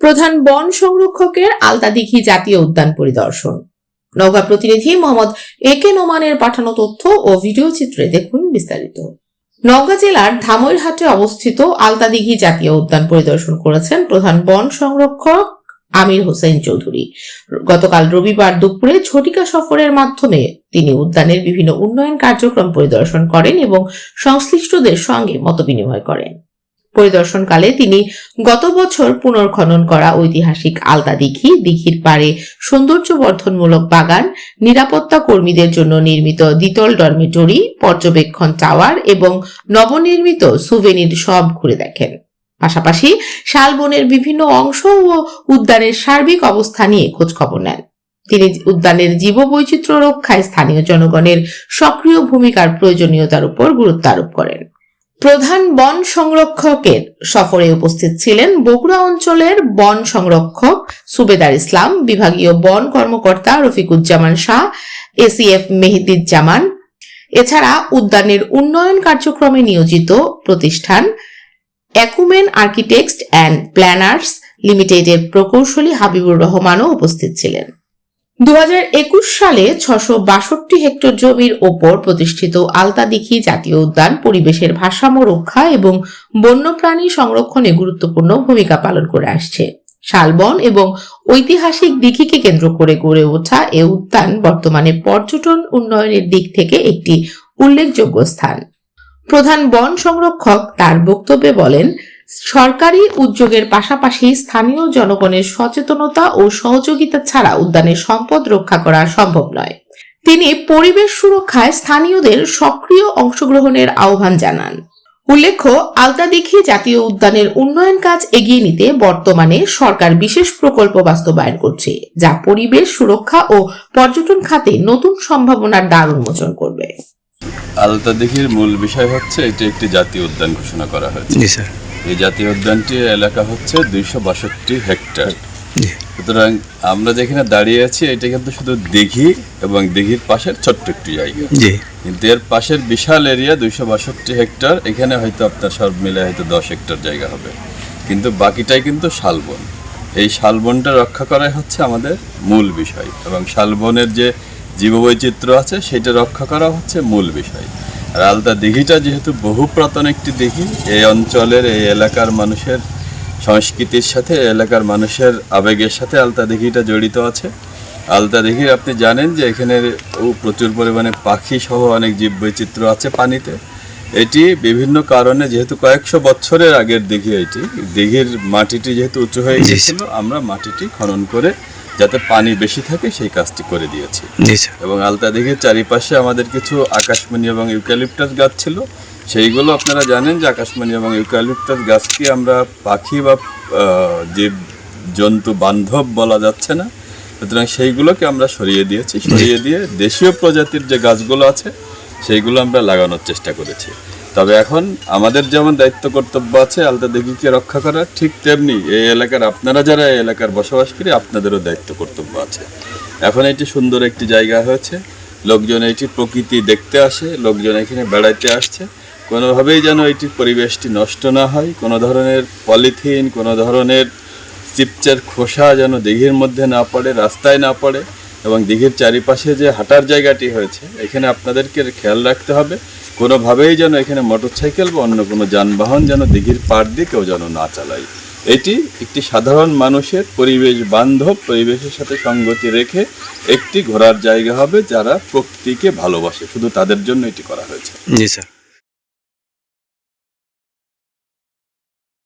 প্রধান বন সংরক্ষকের আলতাদিঘি জাতীয় উদ্যান পরিদর্শন। নওগাঁ প্রতিনিধি মোহাম্মদ এ কে নোমানের পাঠানো তথ্য ও ভিডিও চিত্রে দেখুন বিস্তারিত। নওগাঁ জেলার ধামইরহাটে অবস্থিত আলতাদিঘি জাতীয় উদ্যান পরিদর্শন করেছেন প্রধান বন সংরক্ষক আমির হোসেন চৌধুরী। গতকাল রবিবার দুপুরে ছটিকা সফরের মাধ্যমে তিনি উদ্যানের বিভিন্ন উন্নয়ন কার্যক্রম পরিদর্শন করেন এবং সংশ্লিষ্টদের সঙ্গে মতবিনিময় করেন। পরিদর্শনকালে তিনি গত বছর পুনর্খনন করা ঐতিহাসিক আলতা দিঘি, দিঘির পাড়ে সৌন্দর্য বর্ধনমূলক বাগান, নিরাপত্তা কর্মীদের জন্য নির্মিত দ্বিতল ডরমিটরি, পর্যবেক্ষণ টাওয়ার এবং নবনির্মিত সুভেনির সব ঘুরে দেখেন। পাশাপাশি শালবনের বিভিন্ন অংশ ও উদ্যানের সার্বিক অবস্থা নিয়ে খোঁজখবর নেন। তিনি উদ্যানের জীববৈচিত্র্য রক্ষায় স্থানীয় জনগণের সক্রিয় ভূমিকার প্রয়োজনীয়তার উপর গুরুত্ব আরোপ করেন। প্রধান বন সংরক্ষকের সফরে উপস্থিত ছিলেন বগুড়া অঞ্চলের বন সংরক্ষক সুবেদার ইসলাম, বিভাগীয় বন কর্মকর্তা রফিকুজ্জামান শাহ, এসিএফ মেহেদিজ্জামান। এছাড়া উদ্যানের উন্নয়ন কার্যক্রমে নিয়োজিত প্রতিষ্ঠান অ্যাকুমেন আর্কিটেক্টস অ্যান্ড প্ল্যানার্স লিমিটেডের প্রকৌশলী হাবিবুর রহমানও উপস্থিত ছিলেন। দু সালে ছশো বাষট্টি হেক্টর জমির ওপর প্রতিষ্ঠিত আলতাদিঘি জাতীয় উদ্যান পরিবেশের ভারসাম্য রক্ষা এবং বন্যপ্রাণী সংরক্ষণে গুরুত্বপূর্ণ ভূমিকা পালন করে আসছে। শালবন এবং ঐতিহাসিক দিঘিকে কেন্দ্র করে গড়ে ওঠা এ উদ্যান বর্তমানে পর্যটন উন্নয়নের দিক থেকে একটি উল্লেখযোগ্য স্থান। প্রধান বন সংরক্ষক তার বক্তব্যে বলেন সরকারি উদ্যোগের পাশাপাশি স্থানীয় জনগণের সচেতনতা ও সহযোগিতা ছাড়া উদ্যানের সম্পদ রক্ষা করা সম্ভব নয়। তিনি পরিবেশ সুরক্ষায় স্থানীয়দের সক্রিয় অংশগ্রহণের আহ্বান জানান। উল্লেখ্য আলতাদিঘি জাতীয় উদ্যানের উন্নয়ন কাজ এগিয়ে নিতে বর্তমানে সরকার বিশেষ প্রকল্প বাস্তবায়ন করছে যা পরিবেশ সুরক্ষা ও পর্যটন খাতে নতুন সম্ভাবনার দ্বার উন্মোচন করবে। আলতা দিঘির মূল বিষয় হচ্ছে এটি একটি জাতীয় উদ্যান ঘোষণা করা হয়েছে। স্যার। এই জাতীয় উদ্যানটির এলাকা হচ্ছে দুইশো বাষট্টি হেক্টর। সুতরাং আমরা যেখানে দাঁড়িয়ে আছি এটা কিন্তু শুধু দিঘি এবং দিঘির পাশের ছোট্ট একটি জায়গা। কিন্তু এর পাশের বিশাল এরিয়া দুইশো বাষট্টি হেক্টর এখানে হয়তো আপনার সব মিলে হয়তো দশ হেক্টর জায়গা হবে। কিন্তু বাকিটাই কিন্তু শালবন। এই শালবনটা রক্ষা করাই হচ্ছে আমাদের মূল বিষয় এবং শালবনের যে জীববৈচিত্র্য আছে সেটা রক্ষা করা হচ্ছে মূল বিষয়। আর আলতা দিঘিটা যেহেতু বহু পুরাতন একটি দিঘি এই অঞ্চলের এই এলাকার মানুষের সংস্কৃতির সাথে এলাকার মানুষের আবেগের সাথে আলতা দিঘিটা জড়িত আছে। আলতা দিঘির আপনি জানেন যে এখানে ও প্রচুর পরিমাণে পাখি সহ অনেক জীববৈচিত্র্য আছে পানিতে। এটি বিভিন্ন কারণে যেহেতু কয়েকশো বছরের আগের দিঘি এটি দিঘির মাটিটি যেহেতু উঁচু হয়ে গিয়েছিল আমরা মাটিটি খনন করে যাতে পানি বেশি থাকে সেই কাজটি করে দিয়েছি। এবং আলতা দিঘির চারিপাশে আমাদের কিছু আকাশমণি এবং ইউক্যালিপটাস গাছ ছিল। সেইগুলো আপনারা জানেন যে আকাশমণি এবং ইউক্যালিপটাস গাছকে আমরা পাখি বা জীব জন্তু বান্ধব বলা যাচ্ছে না। সুতরাং সেইগুলোকে আমরা সরিয়ে দিয়েছি। সরিয়ে দিয়ে দেশীয় প্রজাতির যে গাছগুলো আছে সেইগুলো আমরা লাগানোর চেষ্টা করেছি। তবে এখন আমাদের যেমন দায়িত্ব কর্তব্য আছে, আলতা দিঘিকে রক্ষা করা ঠিক তেমনি এই এলাকার আপনারা যারা এই এলাকার বসবাস করি, আপনাদেরও দায়িত্ব কর্তব্য আছে। এখন এটি সুন্দর একটি জায়গা হয়েছে। লোকজন এটি প্রকৃতি দেখতে আসে, লোকজন এখানে বেড়াইতে আসছে। কোনোভাবেই যেন এটির পরিবেশটি নষ্ট না হয়, কোনো ধরনের পলিথিন, কোনো ধরনের চিপচের খোসা যেন দিঘির মধ্যে না পড়ে, রাস্তায় না পড়ে, এবং দিঘির চারিপাশে যে হাঁটার জায়গাটি হয়েছে, এখানে আপনাদেরকে খেয়াল রাখতে হবে। কোনোভাবেই যেন এখানে মোটর সাইকেল বা অন্য কোনো যানবাহন যেন দিঘির পার দিয়ে কেউ যেন না চালায়। এটি একটি সাধারণ মানুষের পরিবেশ বান্ধব, পরিবেশের সাথে সঙ্গতি রেখে একটি ঘোরার জায়গা হবে যারা প্রকৃতিকে ভালোবাসে। শুধু তাদের জন্য এটি করা হয়েছে। জি, স্যার।